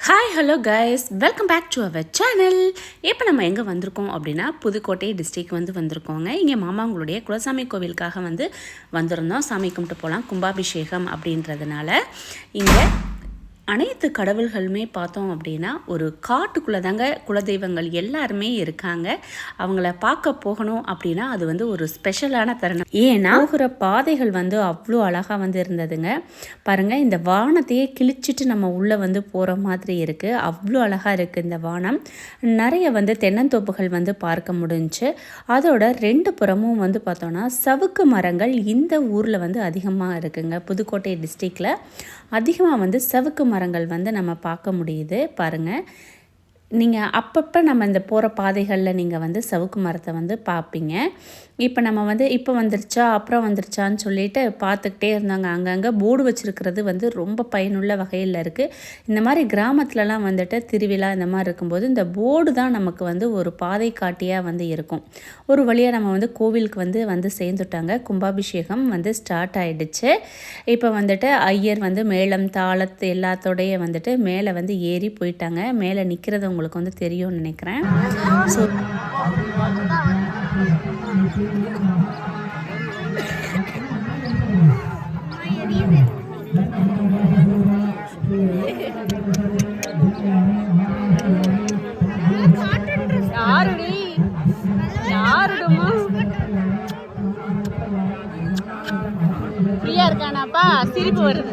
Hi hello guys welcome back to our channel இப்போ நம்ம எங்கே வந்திருக்கோம் அப்படின்னா புதுக்கோட்டை டிஸ்ட்ரிக் வந்து வந்திருக்கோங்க. இங்கே மாமாங்களுடைய குலசாமி கோவிலுக்காக வந்து வந்திருந்தோம். சாமி கும்பிட்டு போகலாம் கும்பாபிஷேகம் அப்படின்றதுனால இங்கே அனைத்து கடவுள்களுமே பார்த்தோம் அப்படின்னா ஒரு காட்டுக்குள்ளே தாங்க குலதெய்வங்கள் எல்லாருமே இருக்காங்க. அவங்கள பார்க்க போகணும் அப்படின்னா அது வந்து ஒரு ஸ்பெஷலான தருணம். ஏன்னா போகிற பாதைகள் வந்து அவ்வளோ அழகாக வந்து இருந்ததுங்க. பாருங்கள் இந்த வானத்தையே கிழிச்சிட்டு நம்ம உள்ளே வந்து போகிற மாதிரி இருக்குது அவ்வளோ அழகாக இருக்குது இந்த வானம். நிறைய வந்து தென்னந்தோப்புகள் வந்து பார்க்க முடிஞ்சு அதோட ரெண்டு புறமும் வந்து பார்த்தோன்னா சவுக்கு மரங்கள் இந்த ஊரில் வந்து அதிகமாக இருக்குங்க. புதுக்கோட்டை டிஸ்ட்ரிக்டில் அதிகமாக வந்து சவுக்கு மரம் மரங்கள் வந்து நம்ம பார்க்க முடியுது. பாருங்கள் நீங்கள் அப்பப்போ நம்ம இந்த போகிற பாதைகளில் நீங்கள் வந்து சவுக்கு மரத்தை வந்து பார்ப்பீங்க இப்போ நம்ம வந்து இப்போ வந்துருச்சா அப்புறம் வந்துருச்சான்னு சொல்லிட்டு பார்த்துக்கிட்டே இருந்தாங்க. அங்கங்கே போர்டு வச்சுருக்கிறது வந்து ரொம்ப பயனுள்ள வகையில் இருக்குது இந்த மாதிரி கிராமத்துலலாம் வந்துட்டு திருவிழா இந்த மாதிரி இருக்கும்போது இந்த போர்டு தான் நமக்கு வந்து ஒரு பாதை காட்டியாக வந்து இருக்கும். ஒரு வழியாக நம்ம வந்து கோவிலுக்கு வந்து வந்து சேர்ந்துட்டாங்க. கும்பாபிஷேகம் வந்து ஸ்டார்ட் ஆகிடுச்சு இப்போ வந்துட்டு ஐயர் வந்து மேளம் தாளத்து எல்லாத்தோடைய வந்துட்டு மேலே வந்து ஏறி போயிட்டாங்க. மேலே நிற்கிறது உங்களுக்கு வந்து தெரியும்னு நினைக்கிறேன். ஸோ யாருடி? யாருடுமா? ஃப்ரீயா இருக்கானாப்பா? சிரிப்பு வருது.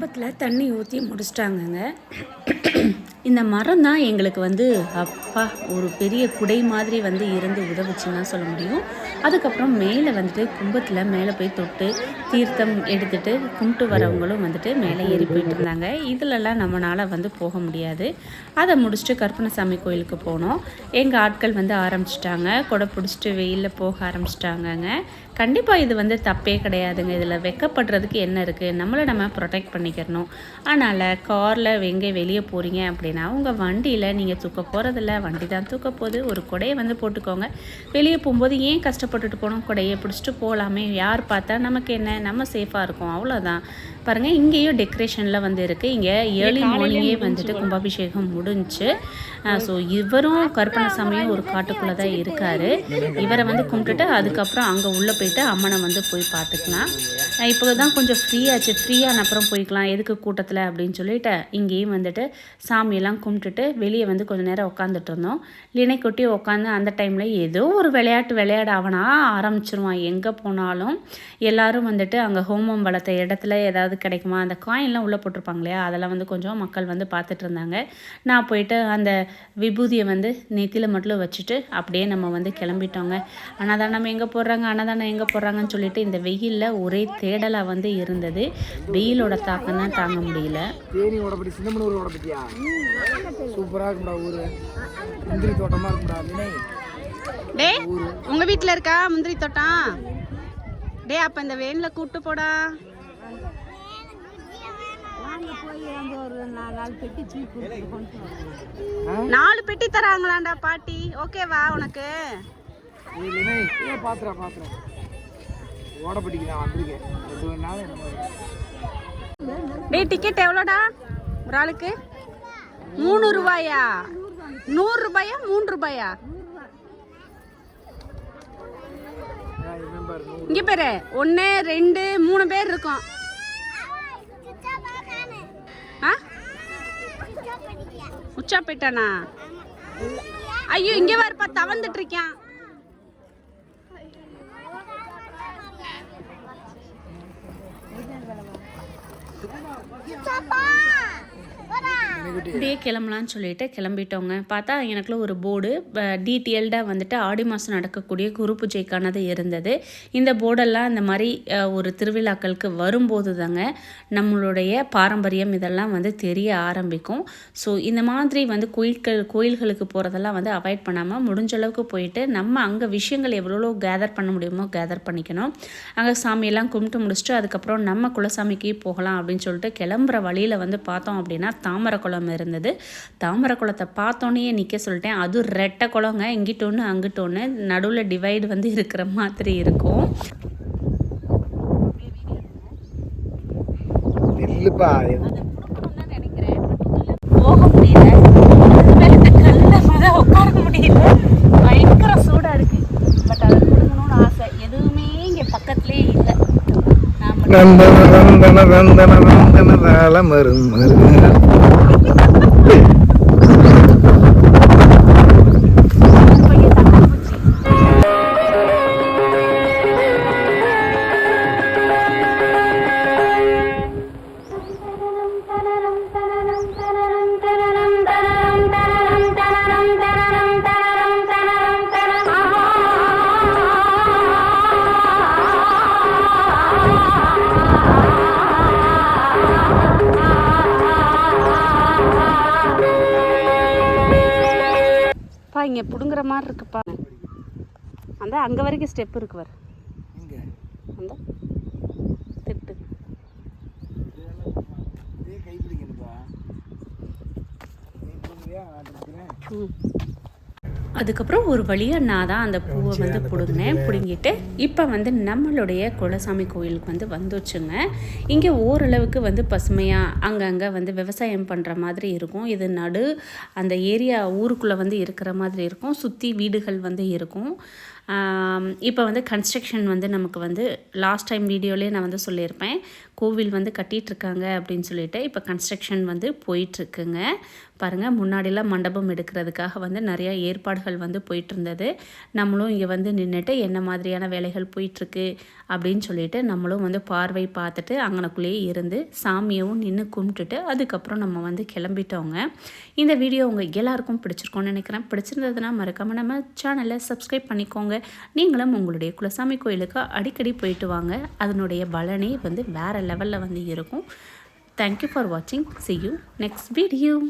கும்பத்தில் தண்ணி ஊற்றி முடிச்சிட்டாங்கங்க. இந்த மரம் தான் எங்களுக்கு வந்து அப்பா ஒரு பெரிய குடை மாதிரி வந்து இருந்து உதவுச்சுன்னு தான் சொல்ல முடியும். அதுக்கப்புறம் மேலே வந்துட்டு கும்பத்தில் மேலே போய் தொட்டு தீர்த்தம் எடுத்துட்டு கும்பிட்டு வரவங்களும் வந்துட்டு மேலே ஏறி போயிட்டு இருந்தாங்க. இதிலெல்லாம் நம்மளால் வந்து போக முடியாது. அதை முடிச்சுட்டு கற்பனசாமி கோயிலுக்கு போனோம். எங்கள் ஆட்கள் வந்து ஆரம்பிச்சிட்டாங்க. கொடை பிடிச்சிட்டு வெயிலில் போக ஆரம்பிச்சிட்டாங்கங்க. கண்டிப்பாக இது வந்து தப்பே கிடையாதுங்க. இதில் வெக்கப்படுறதுக்கு என்ன இருக்குது நம்மளை நம்ம ப்ரொடெக்ட் பண்ணிக்கிறணும். அதனால் காரில் எங்கே வெளியே போகிறீங்க அப்படின்னா உங்கள் வண்டியில் நீங்கள் தூக்க போகிறதில்ல வண்டி தான் தூக்க போகுது. ஒரு கொடையை வந்து போட்டுக்கோங்க. வெளியே போகும்போது ஏன் கஷ்டப்பட்டுட்டு போகணும் கொடையை பிடிச்சிட்டு போகலாமே யார் பார்த்தா நமக்கு என்ன? நம்ம சேஃபாக இருக்கும். அவ்வளோதான் பாருங்கள் இங்கேயும் டெக்கரேஷனில் வந்து இருக்குது இங்கே ஏர்லி மார்னிங்கே வந்துட்டு கும்பாபிஷேகம் முடிஞ்சுச்சு ஸோ இவரும் கருப்பணசாமியும் ஒரு காட்டுக்குள்ளே தான் இருக்கார். இவரை வந்து கும்பிட்டுட்டு அதுக்கப்புறம் அங்கே உள்ளே போயிட்டு அம்மனை வந்து போய் பார்த்துக்கலாம். இப்போ தான் கொஞ்சம் ஃப்ரீயாச்சு ஃப்ரீயான அப்புறம் போய்க்கலாம். எதுக்கு கூட்டத்தில் அப்படின்னு சொல்லிட்டு இங்கேயும் வந்துட்டு சாமியெல்லாம் கும்பிட்டுட்டு வெளியே வந்து கொஞ்சம் நேரம் உட்காந்துட்டு இருந்தோம். லினை கொட்டி உட்காந்து அந்த டைமில் ஏதோ ஒரு விளையாட்டு விளையாட அவனா ஆரம்பிச்சிருவான். எங்கே போனாலும் எல்லாரும் வந்துட்டு அங்கே ஹோமம் வளர்த்த இடத்துல ஏதாவது கிடைக்குமா? அந்த காயின்லாம் உள்ளே போட்டிருப்பாங்க இல்லையா? அதெல்லாம் வந்து கொஞ்சம் மக்கள் வந்து பார்த்துட்டு இருந்தாங்க. நான் போயிட்டு அந்த விபூதியை வந்து நெத்தியில் மட்டும் வச்சுட்டு அப்படியே நம்ம வந்து கிளம்பிட்டோங்க. அன்னதானம் எங்கே போடுறாங்க? அன்னதானம் எங்கே போடுறாங்கன்னு சொல்லிட்டு இந்த வெயிலில் ஒரே தேடலாக வந்து இருந்தது. வெயிலோட தாக்கம் தான் தாங்க முடியல. இருக்கும்டா ஊரு. முந்திரி தோட்டமா இருக்கும்டா டே உங்க வீட்ல இருக்கா முந்திரி தோட்டம்? டே அப்ப இந்த வேன்ல கூட்டு போடா. நாலு பெட்டி தராங்களாண்டா பாட்டி. ஓகேவா உனக்கு? ஏய் வினய் ஏன் பாத்துறா பாத்துறா. ஓடப்பட்டிக்கு நான் வந்திருக்கேன். எது வேணாலும் என்ன மாதிரி. டேய் டிக்கெட் எவ்வளோடா? ஒரு ஆளுக்கு? மூணு ரூபாயா? நூறு ரூபாயா மூணு ரூபாயா? இங்க பேரு. ஒன்று ரெண்டு மூணு பேர் இருக்கோம். ஆ? உச்சாப்பேட்டானா? ஐயோ இங்கே வரப்பா தவந்துட்டு இருக்கான் அப்படியே கிளம்பலான்னு சொல்லிட்டு கிளம்பிட்டோங்க. பார்த்தா எனக்குள்ள ஒரு போர்டு டீட்டெயில்டாக வந்துட்டு ஆடி மாதம் நடக்கக்கூடிய குரு பூஜைக்கானது இருந்தது. இந்த போர்டெல்லாம் இந்த மாதிரி ஒரு திருவிழாக்களுக்கு வரும்போது தாங்க நம்மளுடைய பாரம்பரியம் இதெல்லாம் வந்து தெரிய ஆரம்பிக்கும். ஸோ இந்த மாதிரி வந்து கோயில்கள் கோயில்களுக்கு போகிறதெல்லாம் வந்து அவாய்ட் பண்ணாமல் முடிஞ்ச அளவுக்கு போயிட்டு நம்ம அங்கே விஷயங்கள் எவ்வளோ கேதர் பண்ண முடியுமோ கேதர் பண்ணிக்கணும். அங்கே சாமியெல்லாம் கும்பிட்டு முடிச்சுட்டு அதுக்கப்புறம் நம்ம குலசாமிக்கு போகலாம் அப்படின்னு சொல்லிட்டு கிளம்புற வழியில் வந்து பார்த்தோம் அப்படின்னா தாமரை குளம் இருந்தது தாமரை குளத்தை பார்த்தோன்னே நிற்க சொல்லிட்டேன் அதுவும் ரெட்டை குளங்க இங்கிட்டு ஒன்று அங்கிட்டு ஒன்று நடுவில் டிவைடு வந்து இருக்கிற மாதிரி இருக்கும் போக முடியல அது உட்கார முடியல பயங்கர சூடா இருக்கு பட் அதை பிடுங்கணும்னு ஆசை எதுவுமே இங்க பக்கத்துலயே இல்லை நாம நந்தன நந்தன நந்தன நந்தன வேலை மரு பா இங்கே பிடுங்குற மாதிரி இருக்குப்பா. அந்த அங்கே வரைக்கும் ஸ்டெப் இருக்கு பாரு. இங்க? அந்த திட்டு ம். அதுக்கப்புறம் ஒரு வழியாக நான் தான் அந்த பூவை வந்து பிடுங்கினேன் பிடுங்கிட்டு. இப்போ வந்து நம்மளுடைய குலசாமி கோயிலுக்கு வந்து வந்துச்சுங்க. இங்கே ஓரளவுக்கு வந்து பசுமையாக அங்கங்கே வந்து விவசாயம் பண்ணுற மாதிரி இருக்கும். இது நடு அந்த ஏரியா ஊருக்குள்ளே வந்து இருக்கிற மாதிரி இருக்கும். சுற்றி வீடுகள் வந்து இருக்கும். இப்போ வந்து கன்ஸ்ட்ரக்ஷன் வந்து நமக்கு வந்து லாஸ்ட் டைம் வீடியோலேயே நான் வந்து சொல்லியிருப்பேன். கோவில் வந்து கட்டிகிட்ருக்காங்க அப்படின்னு சொல்லிட்டு இப்போ கன்ஸ்ட்ரக்ஷன் வந்து போயிட்டுருக்குங்க. பாருங்கள் முன்னாடிலாம் மண்டபம் எடுக்கிறதுக்காக வந்து நிறையா ஏற்பாடுகள் வந்து போயிட்டு இருந்தது நம்மளும் இங்கே வந்து நின்றுட்டு என்ன மாதிரியான வேலைகள் போயிட்டுருக்கு அப்படின்னு சொல்லிட்டு நம்மளும் வந்து பார்வை பார்த்துட்டு அங்கனக்குள்ளேயே இருந்து சாமியவும் நின்று கும்பிட்டுட்டு அதுக்கப்புறம் நம்ம வந்து கிளம்பிட்டோங்க. இந்த வீடியோ உங்கள் எல்லாருக்கும் பிடிச்சிருக்கோன்னு நினைக்கிறேன். பிடிச்சிருந்ததுன்னா மறக்காமல் நம்ம சேனலை சப்ஸ்கிரைப் பண்ணிக்கோங்க. நீங்களும் உங்களுடைய குலசாமி கோயிலுக்கு அடிக்கடி போயிட்டு வாங்க. அதனுடைய பலனே வந்து வேறு லெவலில் வந்து இருக்கும். தேங்க்யூ ஃபார் வாட்சிங் சி யூ நெக்ஸ்ட் வீடியோ